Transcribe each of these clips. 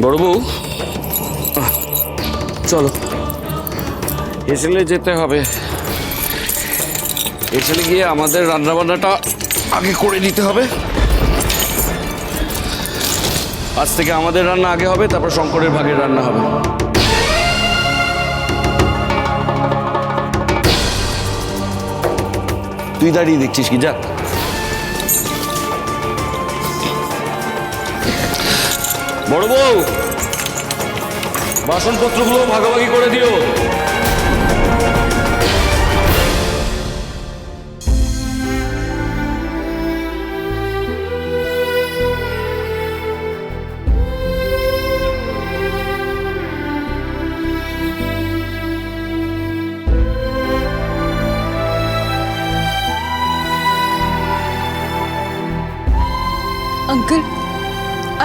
বড় বউ। চলো। এসেলে যেতে হবে। এসেলে গিয়ে আমাদের রান্নাবান্নাটা আগে করে নিতে হবে। আজ থেকে আমাদের রান্না আগে হবে, তারপর শঙ্করের ভাগের রান্না হবে। তুই দাঁড়িয়ে দেখছিস কি? যা। বড় বউ বাসনপত্রগুলো ভাগাভাগি করে দিও।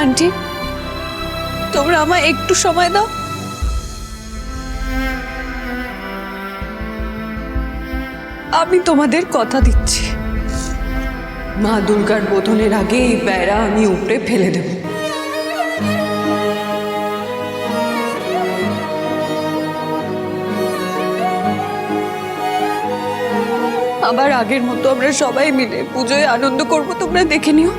আন্টি তোমরা আমায় একটু সময় দাও। আমি তোমাদের কথা দিচ্ছি। মা দুর্গার বোধনের আগে এই বেড়া আমি উপরে ফেলে দেব। আবার আগের মতো আমরা সবাই মিলে পুজোয় আনন্দ করব, তোমরা দেখে নিও।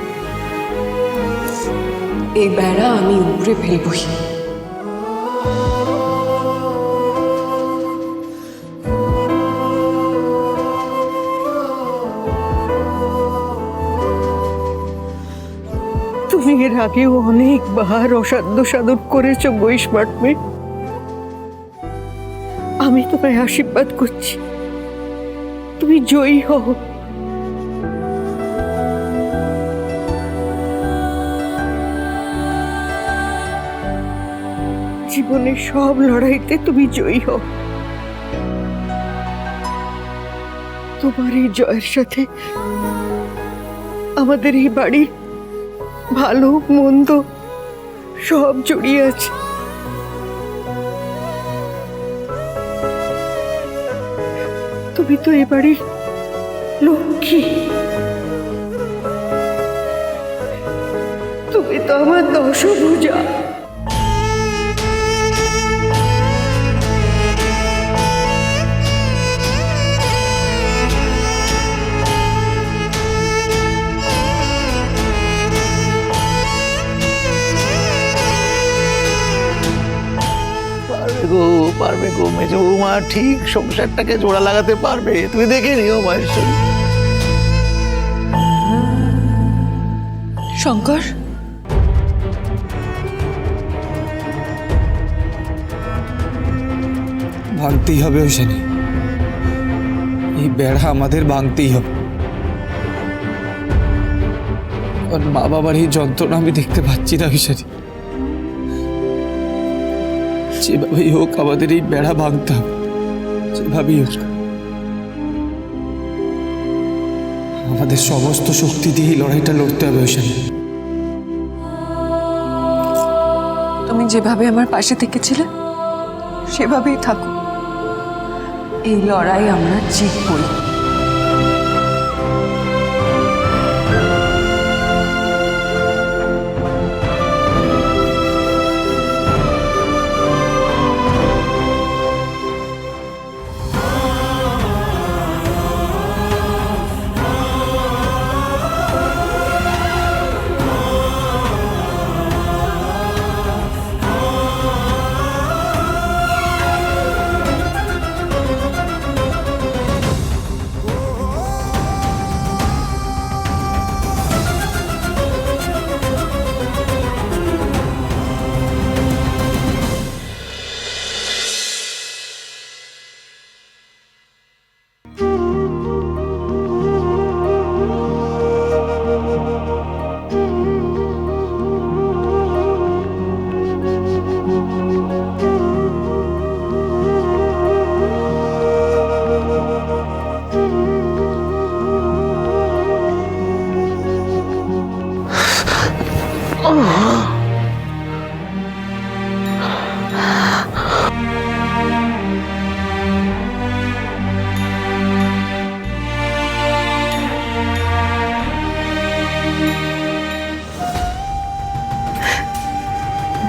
এই বেড়া আমি উপরে ফেলবই। তুমি এর আগেও অনেকবার অসাধ্য সাধন করেছ বৈষ্মাটমে আমি তোমায় আশীর্বাদ করছি। তুমি জয়ী হও। জীবনের সব লড়াইতে তুমি জয়ী হও। তোমার এই জয়ের সাথে আমাদের এই বাড়ির ভালো, মন্দ সব জড়িয়ে আছে। তুমি তো এ বাড়ির লক্ষ্মী। তুমি তো আমার দশভুজা। গো পারবে গো মেজো বৌমা ঠিক সংসারটাকে জোড়া লাগাতে পারবে। তুমি দেখে নিও মায়ের শঙ্কর? ভাঙতেই হবে ঐশানী এই বেড়া আমাদের ভাঙতেই হবে। কারণ মা বাবার এই যন্ত্রণা আমি দেখতে পাচ্ছি না ঐশানী যেভাবেই হোক আমাদের এই বেড়া ভাঙতে হবে। যেভাবেই হোক। আমাদের সমস্ত শক্তি দিয়ে লড়াইটা লড়তে হবে ঐশানী তুমি যেভাবে আমার পাশে থেকেছিলে, সেভাবেই থাকো। এই লড়াই আমরা জিতবই।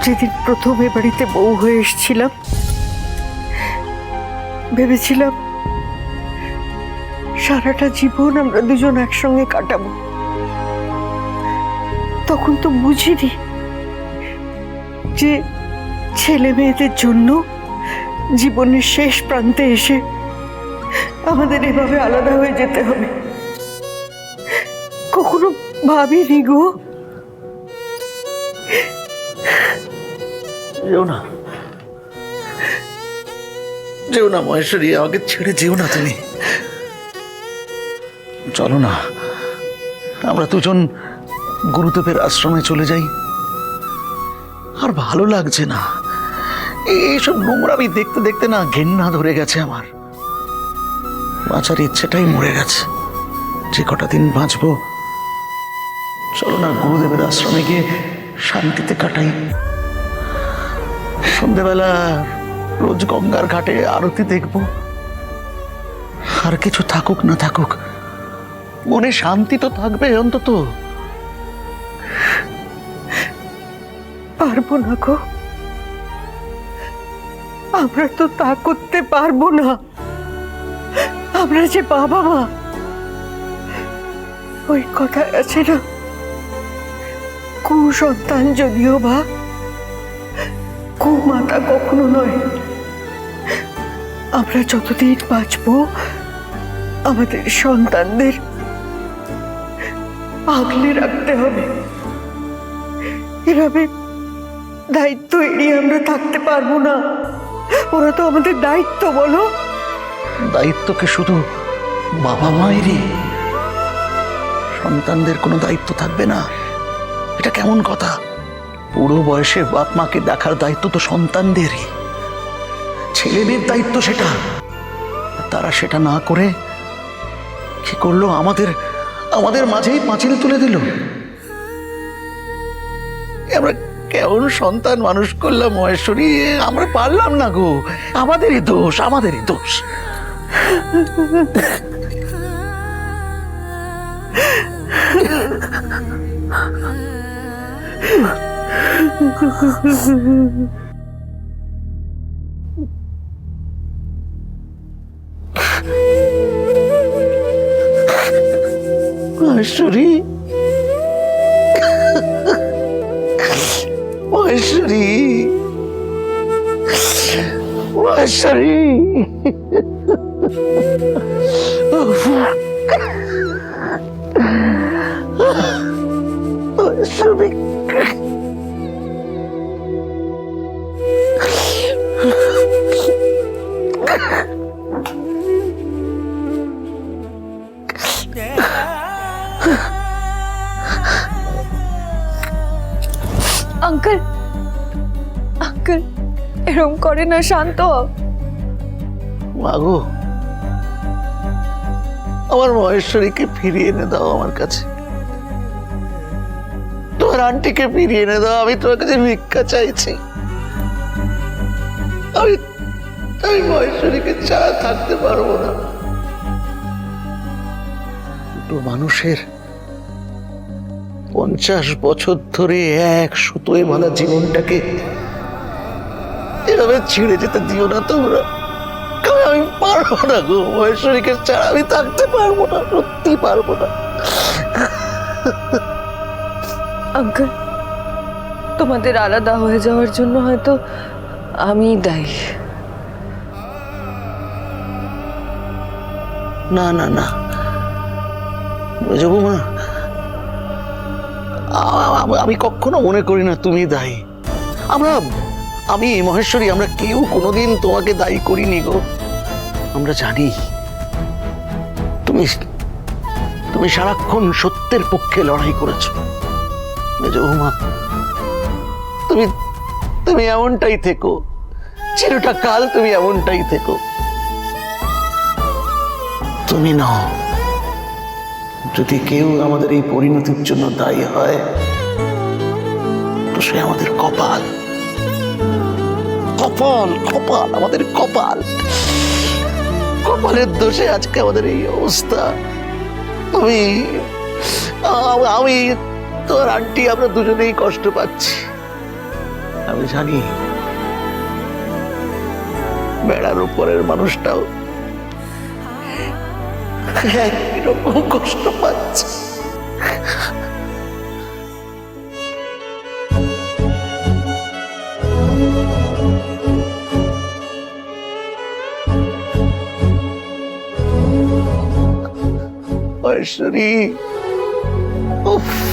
যেদিন প্রথম এ বাড়িতে বউ হয়ে এসেছিলাম, ভেবেছিলাম সারাটা জীবন আমরা দুজন একসঙ্গে কাটাবো। তখন তো বুঝিনি যে ছেলে মেয়েদের জন্য জীবনের শেষ প্রান্তে এসে আমাদের এভাবে আলাদা হয়ে যেতে হবে। কখনো ভাবিনি গো যেও না। যেও না মহেশ্বরী, আমাকে ছেড়ে যেও না তুমি। চলো না, আমরা দুজন গুরুদেবের আশ্রমে চলে যাই। আর ভালো লাগছে না। এই- এইসব নোংরামি দেখতে দেখতে না ঘেন্না ধরে গেছে আমার। বাঁচার ইচ্ছেটাই মরে গেছে। যে কটা দিন বাঁচবো, চলো না গুরুদেবের আশ্রমে গিয়ে শান্তিতে কাটাই। সন্ধেবেলা রোজ গঙ্গার ঘাটে আরতি দেখব। আর কিছু থাকুক না থাকুক, মনে শান্তি তো থাকবে অন্তত। পারব না গো। আমরা তো তা করতে পারব না। আমরা যে বাবা মা, ওই কথা আছে না। কুসন্তান যদিও বা কুমাতা কখনো নয়। আমরা যতদিন বাঁচবো, আমাদের সন্তানদের আগলে রাখতে হবে। এভাবে দায়িত্ব এড়িয়ে আমরা থাকতে পারব না। ওরা তো আমাদের দায়িত্ব, বলো। দায়িত্বকে শুধু বাবা মায়েরই সন্তানদের কোনো দায়িত্ব থাকবে না। এটা কেমন কথা? পুরো বয়সে বাপ মাকে দেখার দায়িত্ব তো সন্তানদেরই। ছেলেদের দায়িত্ব সেটা। তারা সেটা না করে কি করল আমাদের আমাদের মাঝেই পাঁচিল তুলে দিল। আমরা কেমন সন্তান মানুষ করলাম, মহেশ্বরী? আমরা পারলাম না গো। আমাদেরই দোষ আমাদেরই দোষ। মহেশ্বরী মহেশ্বরী মহেশ্বরী মহেশ্বরী এরম করে না, শান্ত। মাগো আমার মহেশ্বরীকে ফিরিয়ে এনে দাও আমার কাছে। তোমার আন্টিকে ফিরিয়ে এনে দাও, আমি তোমার কাছে ভিক্ষা চাইছি। আমি আমি মহেশ্বরীকে ছাড়া থাকতে পারব না। দুটো মানুষের পঞ্চাশ বছর ধরে এক সুতোয় মালা জীবনটাকে এভাবে ছিঁড়ে যেতে দিও না তোমরা। আমি- আমি পারব না গো। মহেশ্বরীকে ছাড়া আমি থাকতে পারব না সত্যি পারব না। আঙ্কেল তোমাদের আলাদা হয়ে যাওয়ার জন্য হয়তো আমি দায়ী। না না না। বুঝব মা। আ- আ- আমি কখনো মনে করি না তুমি দায়ী। আমরা আমি মহেশ্বরী, আমরা কেউ কোনোদিন তোমাকে দায়ী করিনি গো। আমরা জানি তুমি তুমি সারাক্ষণ সত্যের পক্ষে লড়াই করেছ। তুমি তুমি এমনটাই থেকো, চিরটা কাল তুমি এমনটাই থেকো। তুমি নও, যদি কেউ আমাদের এই পরিণতির জন্য দায়ী হয়, তো সে আমাদের কপাল। কপাল কপাল, আমাদের কপাল। কপালের দোষে আজকে আমাদের এই অবস্থা। তুমি আমি তোর আন্টি, আমরা দুজনেই কষ্ট পাচ্ছি। আমি জানি বেড়ার উপরের মানুষটাও একই রকম কষ্ট পাচ্ছে। উফ।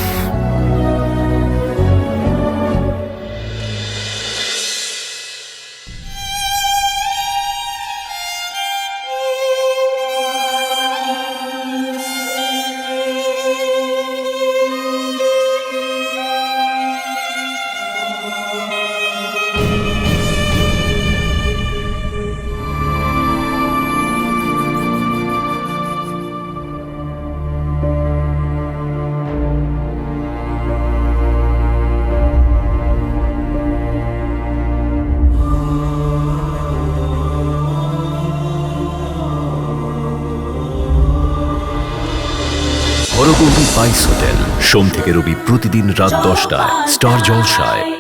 বাইস হোটেল সোম থেকে রবি প্রতিদিন রাত দশটায়। স্টার জলসায়।